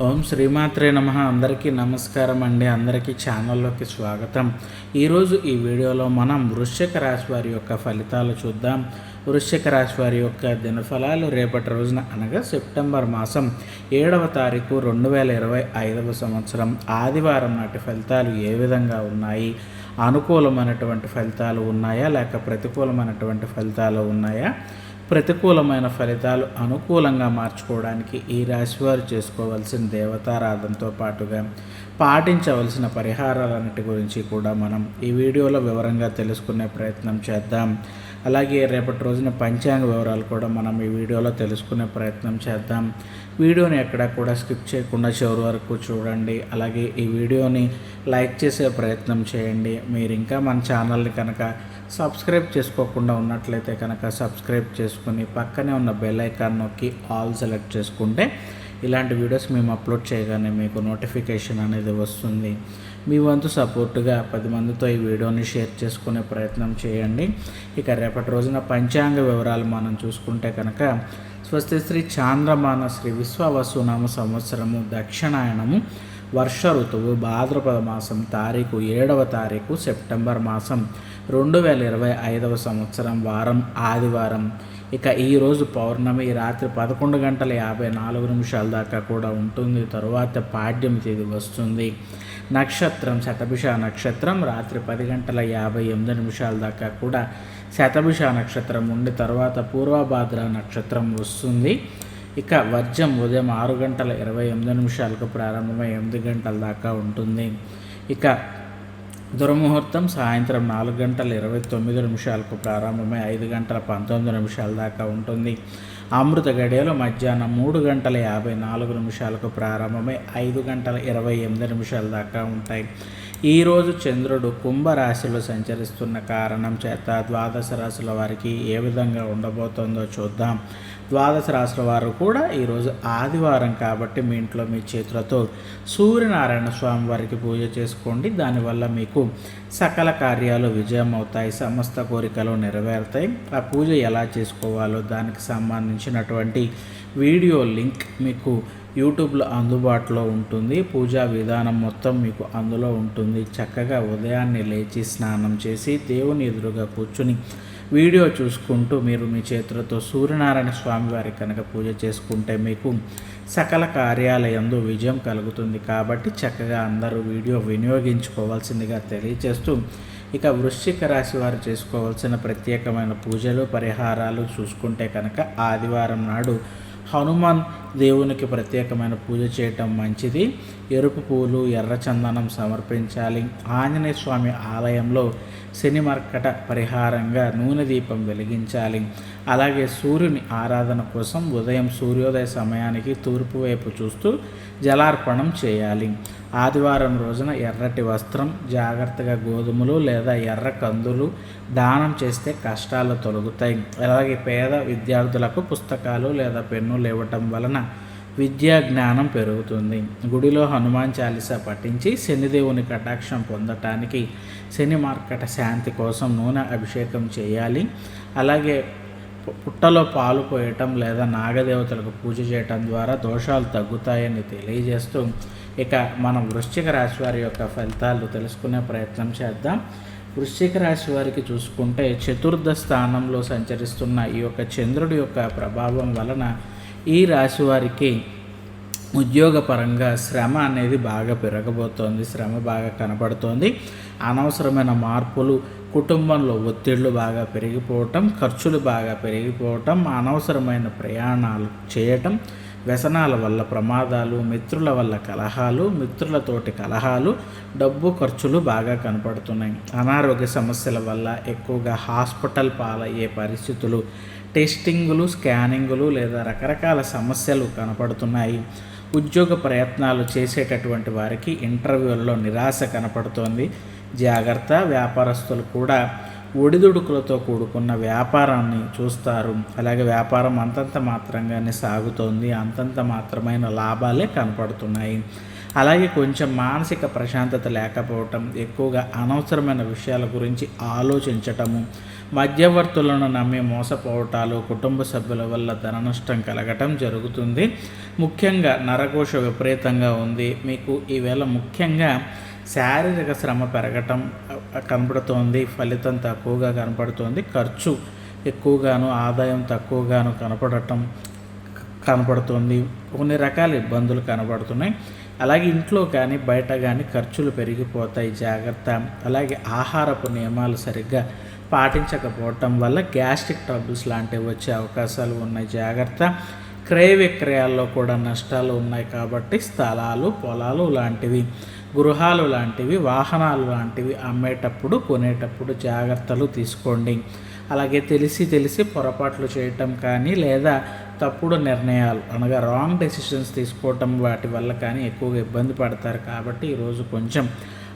ఓం శ్రీమాత్రే నమ. అందరికీ నమస్కారం అండి. అందరికీ ఛానల్లోకి స్వాగతం. ఈరోజు ఈ వీడియోలో మనం వృశ్చిక రాశి వారి యొక్క ఫలితాలు చూద్దాం. వృశ్చిక రాశి వారి యొక్క దినఫలాలు రేపటి రోజున అనగా సెప్టెంబర్ మాసం ఏడవ తారీఖు రెండు వేల ఇరవై ఐదవ సంవత్సరం. ఆదివారం నాటి ఫలితాలు ఏ విధంగా ఉన్నాయి? అనుకూలమైనటువంటి ఫలితాలు ఉన్నాయా? లేక ప్రతికూలమైనటువంటి ఫలితాలు ఉన్నాయా? ప్రతికూలమైన ఫలితాలు అనుకూలంగా మార్చుకోవడానికి ఈ రాశివారు చేసుకోవాల్సిన దేవతారాధనతో పాటుగా పాటించవలసిన పరిహారాలన్నిటి గురించి కూడా మనం ఈ వీడియోలో వివరంగా తెలుసుకునే ప్రయత్నం చేద్దాం. అలాగే రేపటి రోజున పంచాంగ వివరాలు కూడా మనం ఈ వీడియోలో తెలుసుకునే ప్రయత్నం చేద్దాం. వీడియోని ఎక్కడ కూడా స్కిప్ చేయకుండా చివరి వరకు చూడండి. అలాగే ఈ వీడియోని లైక్ చేసే ప్రయత్నం చేయండి. మీరు ఇంకా మన ఛానల్ని కనుక సబ్స్క్రైబ్ చేసుకోకుండా ఉన్నట్లయితే కనుక సబ్స్క్రైబ్ చేసుకుని పక్కనే ఉన్న బెల్ ఐకాన్ నొక్కి ఆల్ సెలెక్ట్ చేసుకుంటే ఇలాంటి వీడియోస్ మేము అప్లోడ్ చేయగానే మీకు నోటిఫికేషన్ అనేది వస్తుంది. మీ వంతు సపోర్టుగా పది మందితో ఈ వీడియోని షేర్ చేసుకునే ప్రయత్నం చేయండి. ఇక రేపటి రోజున పంచాంగ వివరాలు మనం చూసుకుంటే కనుక స్వస్తి శ్రీ చాంద్రమాన శ్రీ విశ్వవసునామ సంవత్సరము దక్షిణాయనము వర్ష ఋతువు భాద్రపద మాసం తారీఖు ఏడవ తారీఖు సెప్టెంబర్ మాసం. రెండు వేల ఇరవై ఐదవ సంవత్సరం వారం ఆదివారం. ఇక ఈరోజు పౌర్ణమి రాత్రి పదకొండు గంటల యాభై నాలుగు నిమిషాల దాకా కూడా ఉంటుంది. తరువాత పాడ్యం తేదీ వస్తుంది. నక్షత్రం శతభిష నక్షత్రం రాత్రి పది గంటల యాభై ఎనిమిది నిమిషాల దాకా కూడా శతభిష నక్షత్రం ఉండి తర్వాత పూర్వభాద్ర నక్షత్రం వస్తుంది. ఇక వర్జం ఉదయం ఆరు గంటల ఇరవై ఎనిమిది నిమిషాలకు ప్రారంభమై ఎనిమిది గంటల దాకా ఉంటుంది. ఇక దుర్ముహూర్తం సాయంత్రం నాలుగు గంటల ఇరవై తొమ్మిది నిమిషాలకు ప్రారంభమై ఐదు గంటల పంతొమ్మిది నిమిషాల దాకా ఉంటుంది. అమృత గడియలు మధ్యాహ్నం మూడు గంటల యాభై నాలుగు నిమిషాలకు ప్రారంభమై ఐదు గంటల ఇరవై ఎనిమిది నిమిషాల దాకా ఉంటాయి. ఈరోజు చంద్రుడు కుంభరాశిలో సంచరిస్తున్న కారణం చేత ద్వాదశ రాశుల వారికి ఏ విధంగా ఉండబోతోందో చూద్దాం. ద్వాదశ రాశుల వారు కూడా ఈరోజు ఆదివారం కాబట్టి మీ ఇంట్లో మీ చేతులతో సూర్యనారాయణ స్వామి వారికి పూజ చేసుకోండి. దానివల్ల మీకు సకల కార్యాలు విజయం అవుతాయి సమస్త కోరికలు నెరవేరుతాయి. ఆ పూజ ఎలా చేసుకోవాలో దానికి సంబంధించినటువంటి వీడియో లింక్ మీకు యూట్యూబ్లో అందుబాటులో ఉంటుంది. పూజా విధానం మొత్తం మీకు అందులో ఉంటుంది. చక్కగా ఉదయాన్నే లేచి స్నానం చేసి దేవుని ఎదురుగా కూర్చుని వీడియో చూసుకుంటూ మీరు మీ చేతులతో సూర్యనారాయణ స్వామి వారి కనుక పూజ చేసుకుంటే మీకు సకల కార్యాలయందు విజయం కలుగుతుంది. కాబట్టి చక్కగా అందరూ వీడియో వినియోగించుకోవాల్సిందిగా తెలియజేస్తూ ఇక వృశ్చిక రాశి వారు చేసుకోవాల్సిన ప్రత్యేకమైన పూజలు పరిహారాలు చూసుకుంటే కనుక ఆదివారం నాడు హనుమాన్ దేవునికి ప్రత్యేకమైన పూజ చేయటం మంచిది. ఎరుపు పూలు ఎర్ర చందనం సమర్పించాలి. ఆంజనేయ స్వామి ఆలయంలో శని మర్కట పరిహారంగా నూనె దీపం వెలిగించాలి. అలాగే సూర్యుని ఆరాధన కోసం ఉదయం సూర్యోదయ సమయానికి తూర్పు వైపు చూస్తూ జలార్పణం చేయాలి. ఆదివారం రోజున ఎర్రటి వస్త్రం జాగ్రత్తగా గోధుమలు లేదా ఎర్ర కందులు దానం చేస్తే కష్టాలు తొలగుతాయి. అలాగే పేద విద్యార్థులకు పుస్తకాలు లేదా పెన్నులు ఇవ్వటం వలన విద్యా జ్ఞానం పెరుగుతుంది. గుడిలో హనుమాన్ చాలీస పఠించి శనిదేవుని కటాక్షం పొందటానికి శని మార్కట శాంతి కోసం నూనె అభిషేకం చేయాలి. అలాగే పుట్టలో పాలు పోయటం లేదా నాగదేవతలకు పూజ చేయటం ద్వారా దోషాలు తగ్గుతాయని తెలియజేస్తూ ఇక మనం వృశ్చిక రాశి వారి యొక్క ఫలితాలు తెలుసుకునే ప్రయత్నం చేద్దాం. వృశ్చిక రాశి వారికి చూసుకుంటే చతుర్థ స్థానంలో సంచరిస్తున్న ఈ యొక్క చంద్రుడి యొక్క ప్రభావం వలన ఈ రాశి వారికి ఉద్యోగపరంగా శ్రమ అనేది బాగా పెరగబోతోంది శ్రమ బాగా కనబడుతోంది. అనవసరమైన మార్పులు కుటుంబంలో ఒత్తిళ్ళు బాగా పెరిగిపోవటం ఖర్చులు బాగా పెరిగిపోవటం అనవసరమైన ప్రయాణాలు చేయటం వ్యసనాల వల్ల ప్రమాదాలు మిత్రుల వల్ల కలహాలు మిత్రులతోటి కలహాలు డబ్బు ఖర్చులు బాగా కనపడుతున్నాయి. అనారోగ్య సమస్యల వల్ల ఎక్కువగా హాస్పిటల్ పాలయ్యే పరిస్థితులు టెస్టింగులు స్కానింగులు లేదా రకరకాల సమస్యలు కనపడుతున్నాయి. ఉద్యోగ ప్రయత్నాలు చేసేటటువంటి వారికి ఇంటర్వ్యూల్లో నిరాశ కనపడుతోంది. జాగ్రత్త వ్యాపారస్తులు కూడా ఒడిదుడుకులతో కూడుకున్న వ్యాపారాన్ని చూస్తారు. అలాగే వ్యాపారం అంతంత మాత్రంగానే సాగుతోంది. అంతంత మాత్రమైన లాభాలే కనపడుతున్నాయి. అలాగే కొంచెం మానసిక ప్రశాంతత లేకపోవటం ఎక్కువగా అనవసరమైన విషయాల గురించి ఆలోచించటము మధ్యవర్తులను నమ్మి మోసపోవటాలు కుటుంబ సభ్యుల వల్ల ధన నష్టం కలగటం జరుగుతుంది. ముఖ్యంగా నరకోశ విపరీతంగా ఉంది. మీకు ఈవేళ ముఖ్యంగా శారీరక శ్రమ పెరగటం కనపడుతోంది ఫలితం తక్కువగా కనపడుతోంది ఖర్చు ఎక్కువగాను ఆదాయం తక్కువగాను కనపడటం కనపడుతుంది. కొన్ని రకాల ఇబ్బందులు కనబడుతున్నాయి. అలాగే ఇంట్లో కానీ బయట కానీ ఖర్చులు పెరిగిపోతాయి. జాగ్రత్త. అలాగే ఆహారపు నియమాలు సరిగ్గా పాటించకపోవటం వల్ల గ్యాస్ట్రిక్ ట్రబుల్స్ లాంటివి వచ్చే అవకాశాలు ఉన్నాయి. జాగ్రత్త. క్రయ విక్రయాల్లో కూడా నష్టాలు ఉన్నాయి కాబట్టి స్థలాలు పొలాలు లాంటివి గృహాలు లాంటివి వాహనాలు లాంటివి అమ్మేటప్పుడు కొనేటప్పుడు జాగ్రత్తలు తీసుకోండి. అలాగే తెలిసి తెలిసి పొరపాట్లు చేయటం కానీ లేదా తప్పుడు నిర్ణయాలు అనగా రాంగ్ డెసిషన్స్ తీసుకోవటం వాటి వల్ల కానీ ఎక్కువగా ఇబ్బంది పడతారు. కాబట్టి ఈరోజు కొంచెం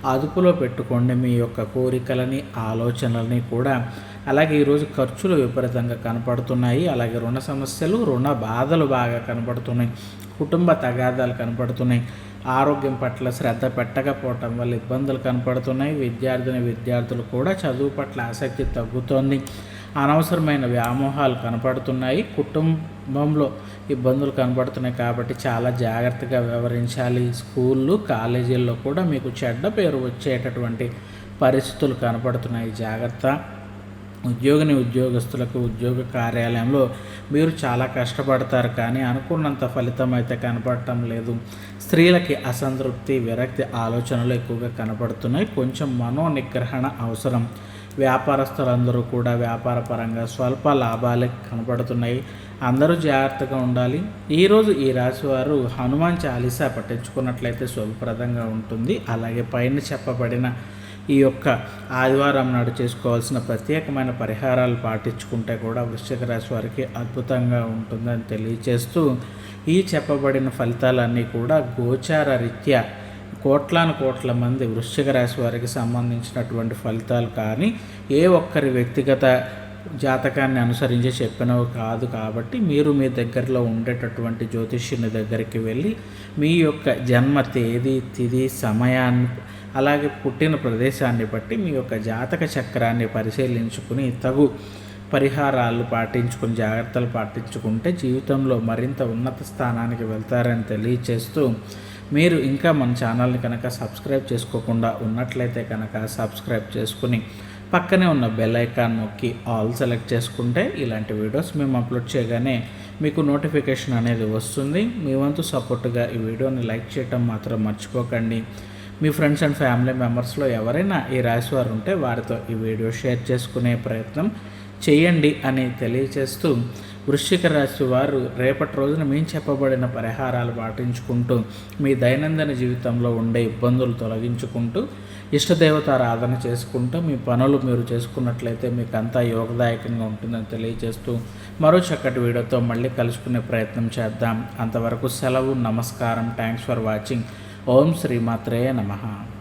అదుపులో పెట్టుకోండి మీ యొక్క కోరికలని ఆలోచనలని కూడా. అలాగే ఈరోజు ఖర్చులు విపరీతంగా కనపడుతున్నాయి. అలాగే రుణ సమస్యలు రుణ బాధలు బాగా కనపడుతున్నాయి. కుటుంబ తగాదాలు కనపడుతున్నాయి. ఆరోగ్యం పట్ల శ్రద్ధ పెట్టకపోవటం వల్ల ఇబ్బందులు కనపడుతున్నాయి. విద్యార్థిని విద్యార్థులు కూడా చదువు పట్ల ఆసక్తి తగ్గుతోంది. అనవసరమైన వ్యామోహాలు కనపడుతున్నాయి. కుటుంబంలో ఇబ్బందులు కనపడుతున్నాయి కాబట్టి చాలా జాగ్రత్తగా వ్యవహరించాలి. స్కూళ్ళు కాలేజీల్లో కూడా మీకు చెడ్డ పేరు వచ్చేటటువంటి పరిస్థితులు కనపడుతున్నాయి. జాగ్రత్త. ఉద్యోగిని ఉద్యోగస్తులకు ఉద్యోగ కార్యాలయంలో మీరు చాలా కష్టపడతారు కానీ అనుకున్నంత ఫలితం అయితే కనపడటం లేదు. స్త్రీలకి అసంతృప్తి విరక్తి ఆలోచనలు ఎక్కువగా కనపడుతున్నాయి. కొంచెం మనో నిగ్రహణ అవసరం. వ్యాపారస్తులందరూ కూడా వ్యాపార పరంగా స్వల్ప లాభాలే కనపడుతున్నాయి. అందరూ జాగ్రత్తగా ఉండాలి. ఈరోజు ఈ రాశి వారు హనుమాన్ చాలీసా పట్టించుకున్నట్లయితే శుభప్రదంగా ఉంటుంది. అలాగే పైన చెప్పబడిన ఈ యొక్క ఆదివారం నాడు చేసుకోవాల్సిన ప్రత్యేకమైన పరిహారాలు పాటించుకుంటే కూడా వృశ్చిక రాశి వారికి అద్భుతంగా ఉంటుందని తెలియచేస్తూ ఈ చెప్పబడిన ఫలితాలన్నీ కూడా గోచార రీత్యా కోట్లాను కోట్ల మంది వృశ్చిక రాశి వారికి సంబంధించినటువంటి ఫలితాలు కానీ ఏ ఒక్కరి వ్యక్తిగత జాతకాన్ని అనుసరించి చెప్పినవి కాదు కాబట్టి మీరు మీ దగ్గరలో ఉండేటటువంటి జ్యోతిష్యుని దగ్గరికి వెళ్ళి మీ యొక్క జన్మ తేదీ తిది సమయాన్ని అలాగే పుట్టిన ప్రదేశాన్ని బట్టి మీ యొక్క జాతక చక్రాన్ని పరిశీలించుకుని తగు పరిహారాలు పాటించుకుని జాగ్రత్తలు పాటించుకుంటే జీవితంలో మరింత ఉన్నత స్థానానికి వెళ్తారని తెలియచేస్తూ మీరు ఇంకా మన ఛానల్ని కనుక సబ్స్క్రైబ్ చేసుకోకుండా ఉన్నట్లయితే కనుక సబ్స్క్రైబ్ చేసుకుని పక్కనే ఉన్న బెల్ ఐకాన్ నొక్కి ఆల్ సెలెక్ట్ చేసుకుంటే ఇలాంటి వీడియోస్ మేము అప్లోడ్ చేయగానే మీకు నోటిఫికేషన్ అనేది వస్తుంది. మీ వంతు సపోర్ట్గా ఈ వీడియోని లైక్ చేయటం మాత్రం మర్చిపోకండి. మీ ఫ్రెండ్స్ అండ్ ఫ్యామిలీ మెంబర్స్లో ఎవరైనా ఈ రాశి వారు ఉంటే వారితో ఈ వీడియో షేర్ చేసుకునే ప్రయత్నం చేయండి అని తెలియచేస్తూ వృశ్చిక రాశి వారు రేపటి రోజున మేము చెప్పబడిన పరిహారాలు పాటించుకుంటూ మీ దైనందిన జీవితంలో ఉండే ఇబ్బందులు తొలగించుకుంటూ ఇష్టదేవత ఆరాధన చేసుకుంటూ మీ పనులు మీరు చేసుకున్నట్లయితే మీకు అంతా యోగదాయకంగా ఉంటుందని తెలియజేస్తూ మరో చక్కటి వీడియోతో మళ్ళీ కలుసుకునే ప్రయత్నం చేద్దాం. అంతవరకు సెలవు నమస్కారం థ్యాంక్స్ ఫర్ వాచింగ్ ఓం శ్రీమాత్రేయ నమః.